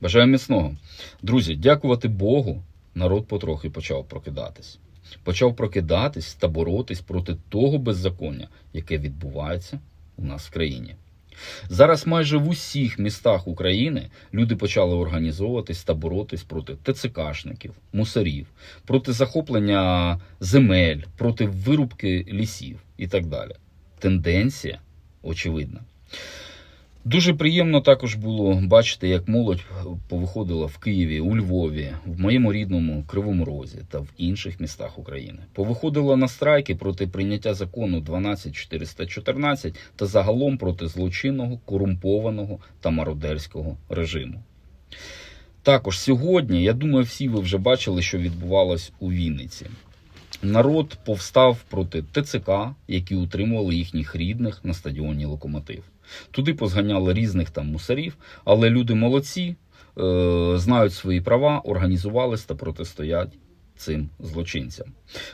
Бажаю міцного. Друзі, дякувати Богу, народ потрохи почав прокидатись. Почав прокидатись та боротись проти того беззаконня, яке відбувається у нас в країні. Зараз майже в усіх містах України люди почали організовуватись та боротись проти ТЦКшників, мусорів, проти захоплення земель, проти вирубки лісів і так далі. Тенденція очевидна. Дуже приємно також було бачити, як молодь повиходила в Києві, у Львові, в моєму рідному Кривому Розі та в інших містах України. Повиходила на страйки проти прийняття закону 12414 та загалом проти злочинного, корумпованого та мародерського режиму. Також сьогодні, я думаю, всі ви вже бачили, що відбувалось у Вінниці. Народ повстав проти ТЦК, які утримували їхніх рідних на стадіоні Локомотив. Туди позганяли різних там мусорів, але люди молодці, е, знають свої права, організувались та протистоять цим злочинцям.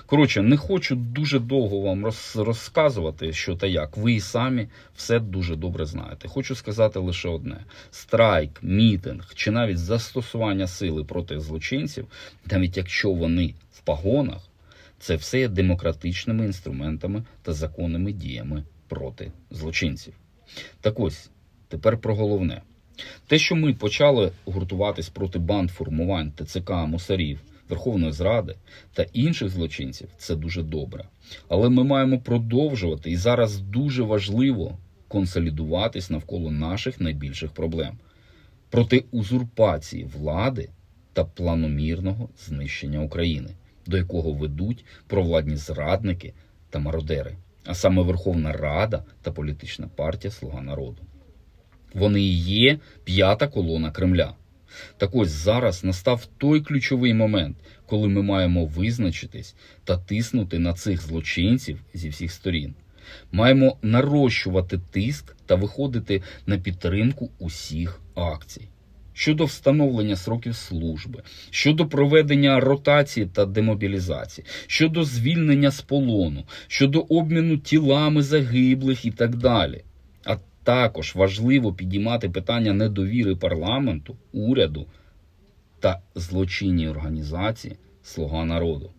Коротше, не хочу дуже довго вам роз, розказувати, що та як. Ви і самі все дуже добре знаєте. Хочу сказати лише одне: страйк, мітинг чи навіть застосування сили проти злочинців, навіть якщо вони в пагонах, це все є демократичними інструментами та законними діями проти злочинців. Так ось, тепер про головне. Те, що ми почали гуртуватись проти банд формувань ТЦК, мусарів, Верховної Зради та інших злочинців, це дуже добре. Але ми маємо продовжувати і зараз дуже важливо консолідуватись навколо наших найбільших проблем проти узурпації влади та планомірного знищення України, до якого ведуть провладні зрадники та мародери, а саме Верховна Рада та політична партія Слуга народу. Вони і є п'ята колона Кремля. Так ось зараз настав той ключовий момент, коли ми маємо визначитись та тиснути на цих злочинців зі всіх сторін. Маємо нарощувати тиск та виходити на підтримку усіх акцій. Щодо встановлення сроків служби, щодо проведення ротації та демобілізації, щодо звільнення з полону, щодо обміну тілами загиблих і так далі. А також важливо підіймати питання недовіри парламенту, уряду та злочинній організації Слуга народу.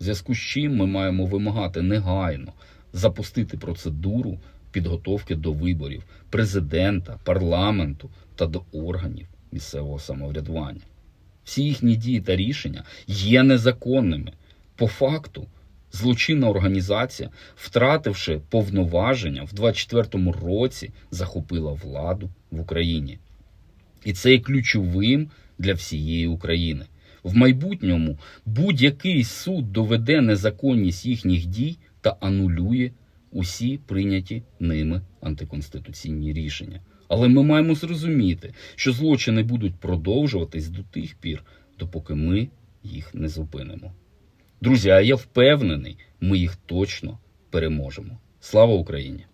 В зв'язку з чим ми маємо вимагати негайно запустити процедуру підготовки до виборів президента, парламенту та до органів місцевого самоврядування. Всі їхні дії та рішення є незаконними. По факту, злочинна організація, втративши повноваження, в 24-му році захопила владу в Україні. І це є ключовим для всієї України. В майбутньому будь-який суд доведе незаконність їхніх дій та анулює усі прийняті ними антиконституційні рішення. Але ми маємо зрозуміти, що злочини будуть продовжуватись до тих пір, допоки ми їх не зупинимо. Друзі, а я впевнений, ми їх точно переможемо. Слава Україні!